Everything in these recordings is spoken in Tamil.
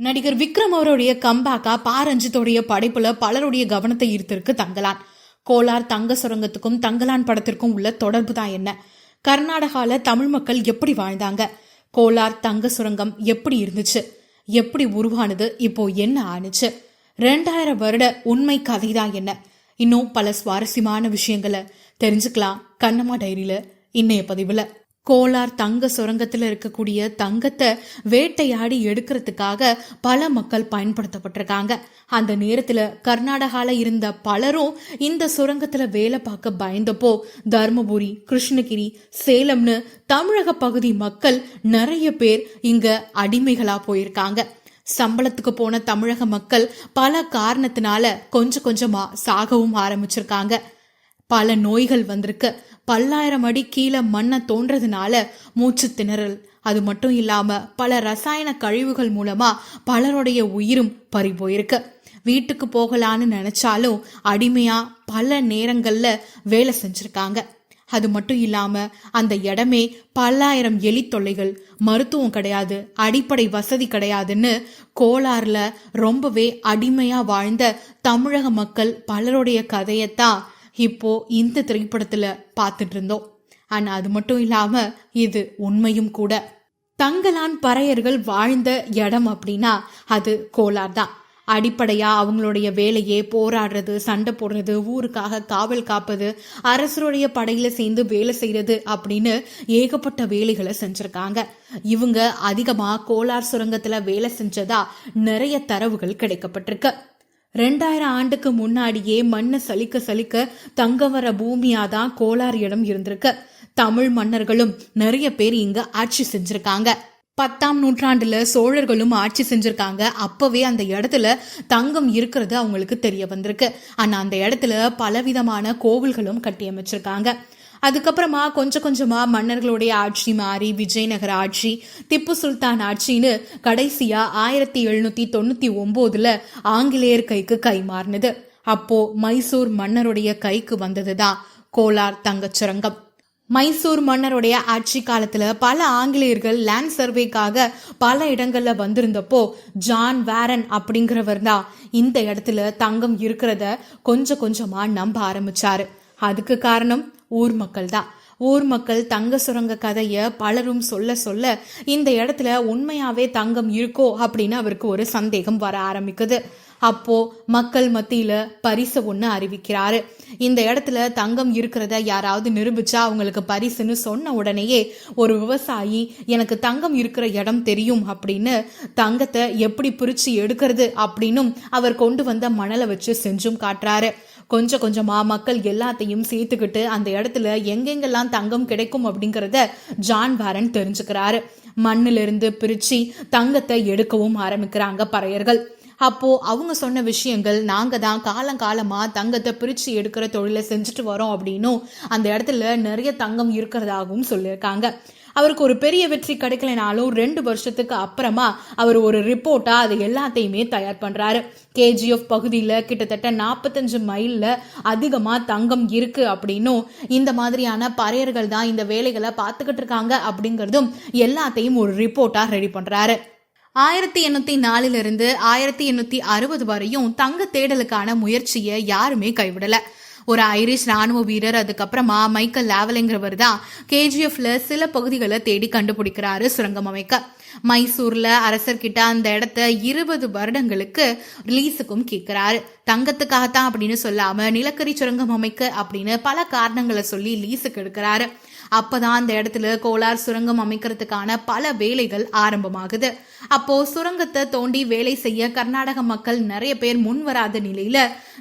நடிகர் விக்ரம் அவருடைய கம்பேக்கா பாரஞ்சித்தோடைய படைப்புல பலருடைய கவனத்தை ஈர்த்திருக்கு தங்கலான். கோலார் தங்க சுரங்கத்துக்கும் தங்கலான் படத்திற்கும் உள்ள தொடர்பு தான் என்ன? கர்நாடகால தமிழ் மக்கள் எப்படி வாழ்ந்தாங்க? கோலார் தங்க சுரங்கம் எப்படி இருந்துச்சு? எப்படி உருவானது? இப்போ என்ன ஆனுச்சு ரெண்டாயிரம் வருட உண்மை கதை தான் என்ன? இன்னும் பல சுவாரஸ்யமான விஷயங்களை தெரிஞ்சுக்கலாம். கண்ணம்மா டைரியில இன்னைய பதிவுல. கோலார் தங்க சுரங்கத்தில் இருக்கக்கூடிய தங்கத்தை வேட்டையாடி எடுக்கிறதுக்காக பல மக்கள் பயன்படுத்தப்பட்டிருக்காங்க. அந்த நேரத்துல கர்நாடகால இருந்த பலரும் இந்த சுரங்கத்துல வேலை பார்க்க பயந்தப்போ தர்மபுரி கிருஷ்ணகிரி சேலம்னு தமிழக பகுதி மக்கள் நிறைய பேர் இங்க அடிமைகளா போயிருக்காங்க. சம்பளத்துக்கு போன தமிழக மக்கள் பல காரணத்தினால கொஞ்சம் கொஞ்சமா சாகவும் ஆரம்பிச்சிருக்காங்க. பல நோய்கள் வந்திருக்கு. பல்லாயிரம் அடி கீழே மண்ணை தோன்றதுனால மூச்சு திணறல். அது மட்டும் இல்லாம பல ரசாயன கழிவுகள் மூலமா பலருடைய உயிரும் பறி போயிருக்கு. வீட்டுக்கு போகலான்னு நினைச்சாலும் அடிமையா பல நேரங்கள்ல வேலை செஞ்சிருக்காங்க. அது மட்டும் இல்லாம அந்த இடமே பல்லாயிரம் எலி தொல்லைகள் மருத்துவம் கிடையாது அடிப்படை வசதி கிடையாதுன்னு கோலாறுல ரொம்பவே அடிமையா வாழ்ந்த தமிழக மக்கள் பலருடைய கதையத்தான் இப்போ இந்த திரைப்படத்துல பார்த்துட்டு இருந்தோம் ஆனா அது மட்டும் இல்லாம இது உண்மையும் கூட. தங்கலான் பறையர்கள் வாழ்ந்த இடம் அப்படின்னா அது கோலார் தான். அடிப்படையா அவங்களுடைய வேலையே போராடுறது சண்டை போடுறது ஊருக்காக காவல் காப்பது அரசருடைய படையில சேர்ந்து வேலை செய்யறது அப்படின்னு ஏகப்பட்ட வேலைகளை செஞ்சிருக்காங்க. இவங்க அதிகமா கோலார் சுரங்கத்துல வேலை செஞ்சதா நிறைய தரவுகள் கிடைக்கப்பட்டிருக்கு. ரெண்டாயிரம் ஆண்டுக்கு முன்னாடியே மண்ணை சலிக்க சலிக்க தங்க வர பூமியாதான் கோலார் இடம் இருந்திருக்கு. தமிழ் மன்னர்களும் நிறைய பேர் இங்க ஆட்சி செஞ்சிருக்காங்க. பத்தாம் நூற்றாண்டுல சோழர்களும் ஆட்சி செஞ்சிருக்காங்க. அப்பவே அந்த இடத்துல தங்கம் இருக்கிறது அவங்களுக்கு தெரிய வந்திருக்கு. ஆனா அந்த இடத்துல பலவிதமான கோவில்களும் கட்டி அமைச்சிருக்காங்க. அதுக்கப்புறமா கொஞ்சம் கொஞ்சமாக மன்னர்களுடைய ஆட்சி மாறி விஜயநகர ஆட்சி திப்பு சுல்தான் ஆட்சின்னு கடைசியாக ஆயிரத்தி எழுநூத்தி தொண்ணூத்தி ஒம்போதில் ஆங்கிலேயர் கைக்கு கை மாறினது. அப்போ மைசூர் மன்னருடைய கைக்கு வந்தது தான் கோலார் தங்கச்சுரங்கம். மைசூர் மன்னருடைய ஆட்சி காலத்துல பல ஆங்கிலேயர்கள் லேண்ட் சர்வேக்காக பல இடங்கள்ல வந்திருந்தப்போ ஜான் வேரன் அப்படிங்கிறவர் தான் இந்த இடத்துல தங்கம் இருக்கிறத கொஞ்சம் கொஞ்சமா நம்ப ஆரம்பிச்சாரு. அதுக்கு காரணம் ஊர் மக்கள் தான் ஊர் மக்கள் தங்க சுரங்க கதைய பலரும் சொல்ல சொல்ல இந்த இடத்துல உண்மையாவே தங்கம் இருக்கோ அப்படின்னு அவருக்கு ஒரு சந்தேகம் வர ஆரம்பிக்குது. அப்போ மக்கள் மத்தியில பரிசு ஒண்ணு அறிவிக்கிறாரு. இந்த இடத்துல தங்கம் இருக்கிறத யாராவது நிரூபிச்சா அவங்களுக்கு பரிசுன்னு சொன்ன உடனேயே ஒரு விவசாயி எனக்கு தங்கம் இருக்கிற இடம் தெரியும் அப்படின்னு தங்கத்தை எப்படி பிரிச்சு எடுக்கிறது அப்படின்னும் அவர் கொண்டு வந்த மணலை வச்சு செஞ்சும் காட்டுறாரு. கொஞ்சம் கொஞ்சமாக மக்கள் எல்லாத்தையும் சேர்த்துக்கிட்டு அந்த இடத்துல எங்கெங்கெல்லாம் தங்கம் கிடைக்கும் அப்படிங்கிறத ஜான் வாரன் தெரிஞ்சுக்கிறாரு. மண்ணிலிருந்து பிரித்து தங்கத்தை எடுக்கவும் ஆரம்பிக்கிறாங்க பறையர்கள். அப்போ அவங்க சொன்ன விஷயங்கள் நாங்கள் தான் காலங்காலமாக தங்கத்தை பிரித்து எடுக்கிற தொழிலை செஞ்சுட்டு வரோம் அப்படின்னும் அந்த இடத்துல நிறைய தங்கம் இருக்கிறதாகவும் சொல்லியிருக்காங்க. அவருக்கு ஒரு பெரிய வெற்றி கிடைக்கலனாலும் ரெண்டு வருஷத்துக்கு அப்புறமா அவர் ஒரு ரிப்போர்ட்டா அது எல்லாத்தையுமே தயார் பண்றாரு. கேஜிஎஃப் பகுதியில் கிட்டத்தட்ட நாற்பத்தஞ்சு மைல்ல அதிகமாக தங்கம் இருக்கு அப்படின்னும் இந்த மாதிரியான பறையர்கள் தான் இந்த வேலைகளை பார்த்துக்கிட்டு இருக்காங்க அப்படிங்கிறதும் எல்லாத்தையும் ஒரு ரிப்போர்ட்டா ரெடி பண்றாரு. ஆயிரத்தி எண்ணூத்தி நாலிலிருந்து ஆயிரத்தி எண்ணூத்தி அறுபது வரையும் தங்க தேடலுக்கான முயற்சியை யாருமே கைவிடல. ஒரு ஐரிஷ் ராணுவ வீரர் அதுக்கப்புறமா மைக்கேல் லாவலிங்கிறவர் தான் கேஜிஎஃப்ல சில பகுதிகளை தேடி கண்டுபிடிக்கிறாரு சுரங்கம் அமைக்க. மைசூர்ல அரசர்கிட்ட அந்த இடத்த இருபது வருடங்களுக்கு ரிலீஸுக்கும் கேட்கிறாரு தங்கத்துக்காகத்தான் அப்படின்னு சொல்லாம நிலக்கரி சுரங்கம் அமைக்க அப்படின்னு பல காரணங்களை சொல்லி லீஸுக்கு எடுக்கிறாரு. அப்பதான் அந்த இடத்துல கோலார் சுரங்கம் அமைக்கிறதுக்கான பல வேலைகள் ஆரம்பமாகுது. அப்போ சுரங்கத்தை தோண்டி வேலை செய்ய கர்நாடக மக்கள் நிறைய பேர் முன் வராத நிலையில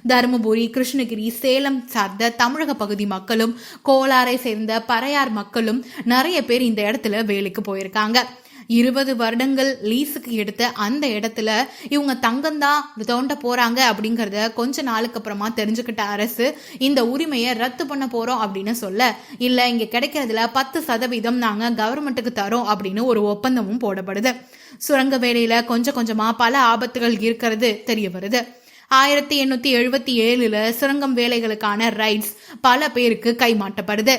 தருமபுரி கிருஷ்ணகிரி சேலம் சார்ந்த தமிழக பகுதி மக்களும் கோலாரை சேர்ந்த பறையார் மக்களும் நிறைய பேர் இந்த இடத்துல வேலைக்கு போயிருக்காங்க. இருபது வருடங்கள் லீஸுக்கு எடுத்த அந்த இடத்துல இவங்க தங்கம்தான் தோண்ட போறாங்க அப்படிங்கறத கொஞ்ச நாளுக்கு அப்புறமா தெரிஞ்சுக்கிட்ட அரசு இந்த உரிமையை ரத்து பண்ண போறோம் அப்படின்னு சொல்ல இல்ல இங்க கிடைக்கிறதுல பத்து சதவீதம் நாங்க கவர்மெண்ட்டுக்கு தரோம் அப்படின்னு ஒரு ஒப்பந்தமும் போடப்படுது. சுரங்க வேலையில கொஞ்சம் கொஞ்சமா பல ஆபத்துகள் இருக்கிறது தெரிய வருது. ஆயிரத்தி எண்ணூத்தி எழுபத்தி ஏழுல சுரங்கம் வேலைகளுக்கான ரைட்ஸ் பல பேருக்கு கைமாட்டப்படுது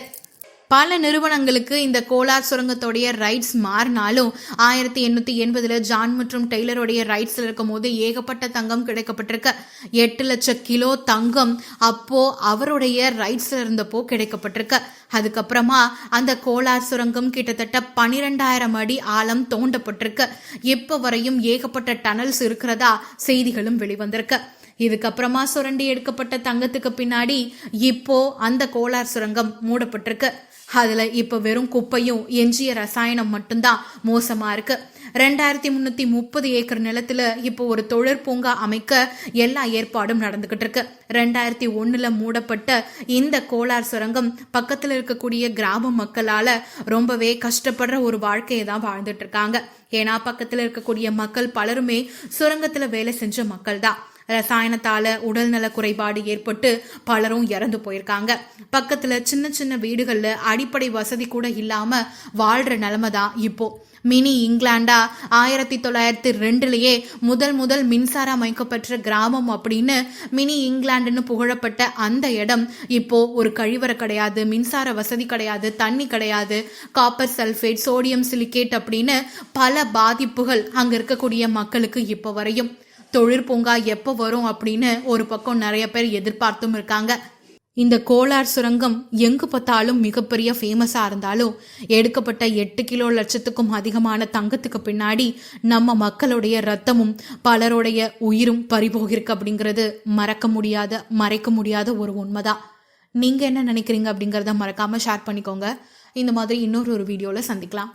பல நிறுவனங்களுக்கு இந்த கோலார் சுரங்கத்தோடைய ரைட்ஸ் மாறினாலும் ஆயிரத்தி எண்ணூற்றி எண்பதில் ஜான் மற்றும் டெய்லருடைய ரைட்ஸில் இருக்கும் போது ஏகப்பட்ட தங்கம் கிடைக்கப்பட்டிருக்கு. எட்டு லட்சம் கிலோ தங்கம் அப்போ அவருடைய ரைட்ஸில் இருந்தப்போ கிடைக்கப்பட்டிருக்கு. அதுக்கப்புறமா அந்த கோலார் சுரங்கம் கிட்டத்தட்ட பனிரெண்டாயிரம் அடி ஆழம் தோண்டப்பட்டிருக்கு. இப்போ வரையும் ஏகப்பட்ட டனல்ஸ் இருக்கிறதா செய்திகளும் வெளிவந்திருக்கு. இதுக்கப்புறமா சுரண்டி எடுக்கப்பட்ட தங்கத்துக்கு பின்னாடி இப்போ அந்த கோலார் சுரங்கம் மூடப்பட்டிருக்கு. அதுல இப்ப வெறும் குப்பையும் எஞ்சிய ரசாயனம் மட்டும்தான் மோசமா இருக்கு. ரெண்டாயிரத்தி முன்னூத்தி முப்பது ஏக்கர் நிலத்துல இப்போ ஒரு தொழிற்பூங்கா அமைக்க எல்லா ஏற்பாடும் நடந்துகிட்டு இருக்கு. ரெண்டாயிரத்தி ஒண்ணுல மூடப்பட்ட இந்த கோலார் சுரங்கம் பக்கத்துல இருக்கக்கூடிய கிராம மக்களால ரொம்பவே கஷ்டப்படுற ஒரு வாழ்க்கையை தான் வாழ்ந்துட்டு இருக்காங்க. ஏன்னா பக்கத்துல இருக்கக்கூடிய மக்கள் பலருமே சுரங்கத்துல வேலை செஞ்ச மக்கள் தான் ரசாயனத்தால உடல்நல குறைபாடு ஏற்பட்டு பலரும் இறந்து போயிருக்காங்க. பக்கத்துல சின்ன சின்ன வீடுகள்ல அடிப்படை வசதி கூட இல்லாம வாழ்ற நிலைமை தான் இப்போ. மினி இங்கிலாண்டா ஆயிரத்தி தொள்ளாயிரத்தி ரெண்டுலயே முதல் முதல் மின்சாரம் அமைக்கப்பெற்ற கிராமம் அப்படின்னு மினி இங்கிலாண்டுன்னு புகழப்பட்ட அந்த இடம் இப்போ ஒரு கழிவறை கிடையாது மின்சார வசதி கிடையாது தண்ணி கிடையாது காப்பர் சல்ஃபேட் சோடியம் சிலிக்கேட் அப்படின்னு பல பாதிப்புகள் அங்க இருக்கக்கூடிய மக்களுக்கு இப்போ வரையும். தொழிற்பூங்கா எப்போ வரும் அப்படின்னு ஒரு பக்கம் நிறைய பேர் எதிர்பார்த்தும் இருக்காங்க. இந்த கோலார் சுரங்கம் எங்கு பார்த்தாலும் மிகப்பெரிய ஃபேமஸா இருந்தாலும் எடுக்கப்பட்ட எட்டு கிலோ லட்சத்துக்கும் அதிகமான தங்கத்துக்கு பின்னாடி நம்ம மக்களுடைய ரத்தமும் பலருடைய உயிரும் பறிபோகிருக்கு அப்படிங்கிறது மறக்க முடியாத மறைக்க முடியாத ஒரு உண்மைதான். நீங்க என்ன நினைக்கிறீங்க அப்படிங்கிறத மறக்காம ஷேர் பண்ணிக்கோங்க. இந்த மாதிரி இன்னொரு ஒரு வீடியோவில் சந்திக்கலாம்.